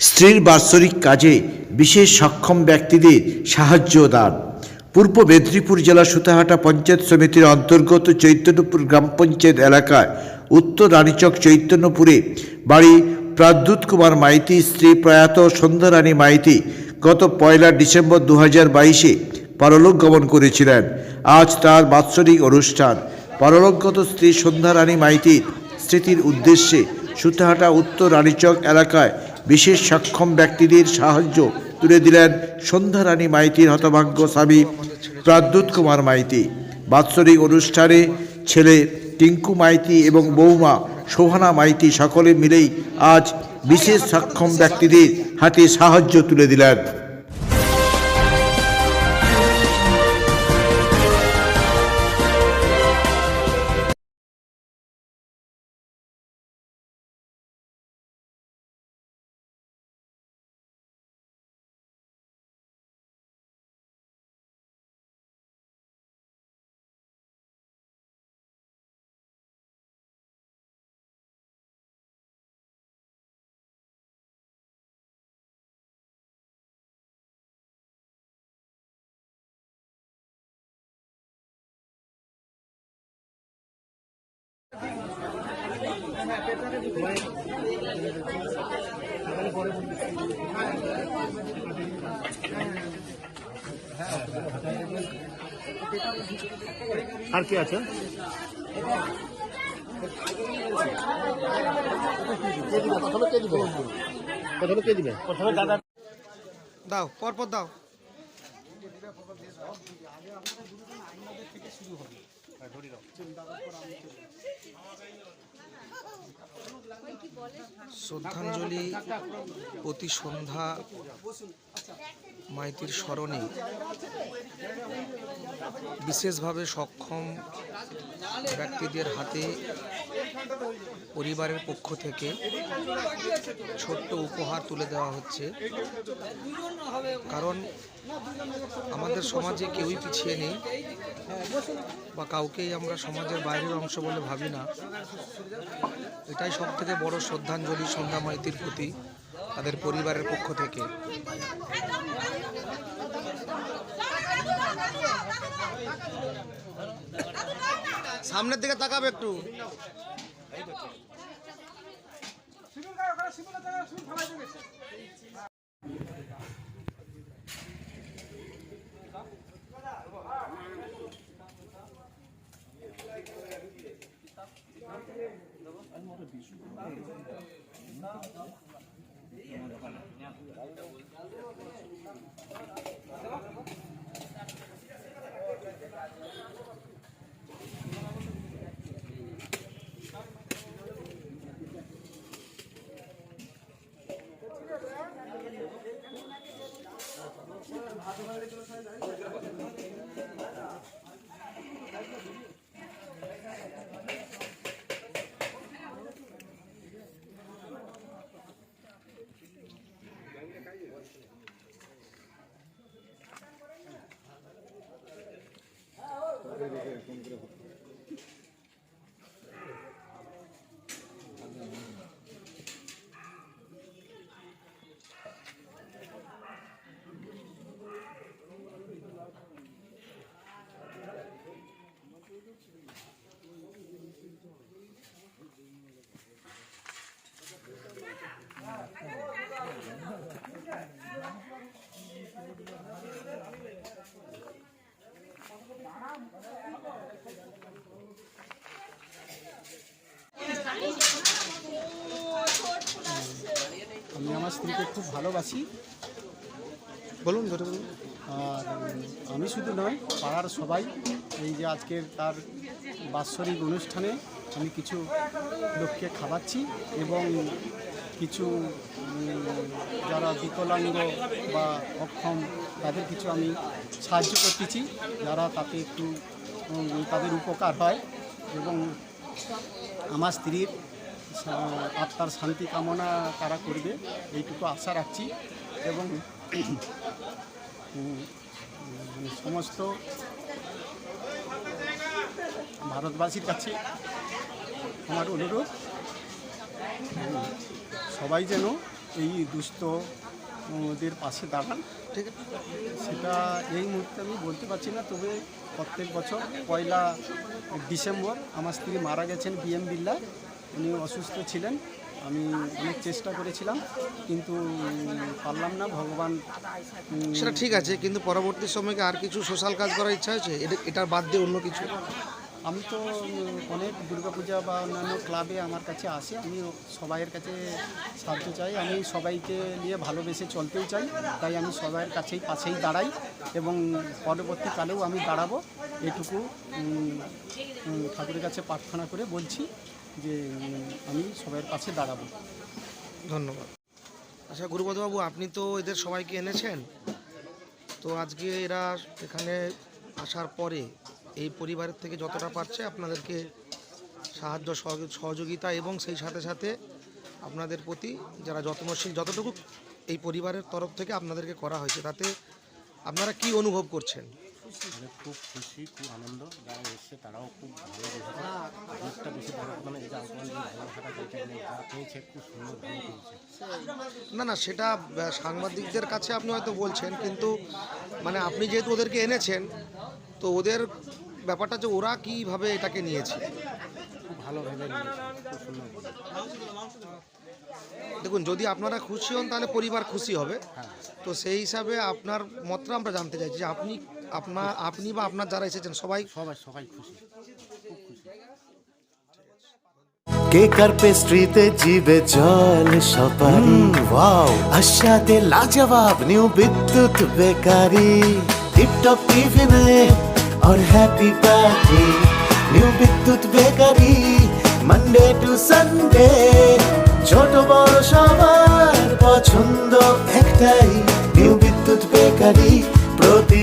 স্ত্রীর বাৎসরিক কাজে বিশেষ সক্ষম ব্যক্তিদের সাহায্য দান। পূর্ব মেদিনীপুর জেলা সুতাহাটা পঞ্চায়েত সমিতির অন্তর্গত চৈতন্যপুর গ্রাম পঞ্চায়েত এলাকায় উত্তর রানীচক চৈতন্যপুরে বাড়ি প্রাদ্যুৎ কুমার মাইতি, স্ত্রী প্রয়াত সন্ধ্যা রানী মাইতি গত পয়লা ডিসেম্বর দু হাজার বাইশে পরলোক গমন করেছিলেন। আজ তার বাৎসরিক অনুষ্ঠান। পরলোকগত স্ত্রী সন্ধ্যা রানী মাইতির স্মৃতির উদ্দেশ্যে সুতাহাটা উত্তর রানীচক এলাকায় বিশেষ সক্ষম ব্যক্তিদের সাহায্য তুলে দিলেন সন্ধ্যা রানী মাইতির হতভাগ্য স্বামী প্রাদ্যুৎ কুমার মাইতি। বাৎসরিক অনুষ্ঠানে ছেলে টিঙ্কু মাইতি এবং বৌমা সোহানা মাইতি সকলে মিলেই আজ বিশেষ সক্ষম ব্যক্তিদের হাতে সাহায্য তুলে দিলেন। আর কি আছে? প্রথমে কে দিবে প্রথমে দাদা দাও পরপর দাও। শ্রদ্ধাঞ্জলি প্রতি সন্ধ্যা মাইতির স্মরণে বিশেষভাবে সক্ষম ব্যক্তিদের হাতে পরিবারের পক্ষ থেকে ছোট্ট উপহার তুলে দেওয়া হচ্ছে। কারণ আমাদের সমাজে কেউই পিছিয়ে নেই বা কাউকেই আমরা সমাজের বাইরের অংশ বলে ভাবি না। এটাই সব থেকে বড় শ্রদ্ধাঞ্জলি সন্ধ্যা মাইতির প্রতি। তাদের পরিবারের পক্ষ থেকে। সামনের দিকে তাকাবে একটু। আমি আমার স্ত্রীকে খুব ভালোবাসি। বলুন ধরে বলুন। আর আমি শুধু নয় পাড়ার সবাই এই যে আজকের তার বাৎসরিক অনুষ্ঠানে আমি কিছু লোককে খাওয়াচ্ছি এবং কিছু যারা বিকলাঙ্গ বা অক্ষম তাদের কিছু আমি সাহায্য করতেছি যারা তাতে একটু তাদের উপকার হয় এবং আমার স্ত্রীর আত্মার শান্তি কামনা তারা করবে। এইটুকু আশা রাখছি এবং সমস্ত ভারতবাসীর কাছে আমার অনুরোধ সবাই যেন এই দুস্থ ওদের পাশে দাঁড়ান। ঠিক আছে। সেটা এই মুহূর্তে আমি বলতে পারছি না তবে প্রত্যেক বছর পয়লা ডিসেম্বর আমার স্ত্রী মারা গেছেন বিএম বিল্লা। উনি অসুস্থ ছিলেন। আমি অনেক চেষ্টা করেছিলাম কিন্তু পারলাম না। ভগবান সেটা ঠিক আছে কিন্তু পরবর্তী সময়ে আর কিছু সোশ্যাল কাজ করার ইচ্ছা আছে এটা এটার বাদ দিয়ে অন্য কিছু? আমি তো অনেক দুর্গাপূজা বা অন্যান্য ক্লাবে আমার কাছে আসে। আমি সবাইয়ের কাছে সাহায্য চাই। আমি সবাইকে নিয়ে ভালোবেসে চলতেও চাই। তাই আমি সবাইয়ের কাছেই পাশেই দাঁড়াই এবং পরবর্তীকালেও আমি দাঁড়াবো। এটুকু ঠাকুরের কাছে প্রার্থনা করে বলছি। যে আমি সবাইয়ের কাছে দাঁড়াবো। ধন্যবাদ। আচ্ছা গুরুপদবাবু আপনি তো এদের সবাইকে এনেছেন। তো আজকে এরা এখানে আসার পরে এই পরিবারের থেকে যতটা পারছে আপনাদেরকে সাহায্য সহযোগ- সহযোগিতা এবং সেই সাথে সাথে আপনাদের প্রতি যারা যত্নশীল যতটুকু এই পরিবারের তরফ থেকে আপনাদেরকে করা হয়েছে তাতে আপনারা কি অনুভব করছেন? মানে খুব খুশি খুব আনন্দ। যারা এসছে তারাও খুব ভালো লেগেছে অনেকটা বেশি ভালো মানে এই যে আপনার ভালোবাসাটা যেটা নিয়ে পেয়েছে খুব সুন্দর ভালো পেয়েছে না না সেটা সাংবাদিকদের কাছে আপনি হয়তো বলছেন কিন্তু মানে আপনি যেহেতু ওদেরকে এনেছেন তো ওদের ব্যাপারটা যে ওরা কীভাবে এটাকে নিয়েছে? খুব ভালো ভেবে নিয়েছে খুব সুন্দর দেখুন যদি আপনারা খুশি হন তাহলে পরিবার খুশি হবে। তো সেই হিসাবে আপনার মতটা আমরা জানতে চাইছি যে আপনি আপনার আপনি বা আপনার যারা এসেছেন সবাই সবাই সবাই খুশি খুব খুশি কেক আর পেস্ট্রিতে জিবে জল সপারি ওয়াও আশাতে লাজবাব নিউ বিদ্যুৎ বেকারি টিপটপ টিফিনে और happy party new Bidyut bakery Monday to Sunday ছোট বড় সবার পছন্দ একটাই নিউ বিদ্যুৎ বেকারি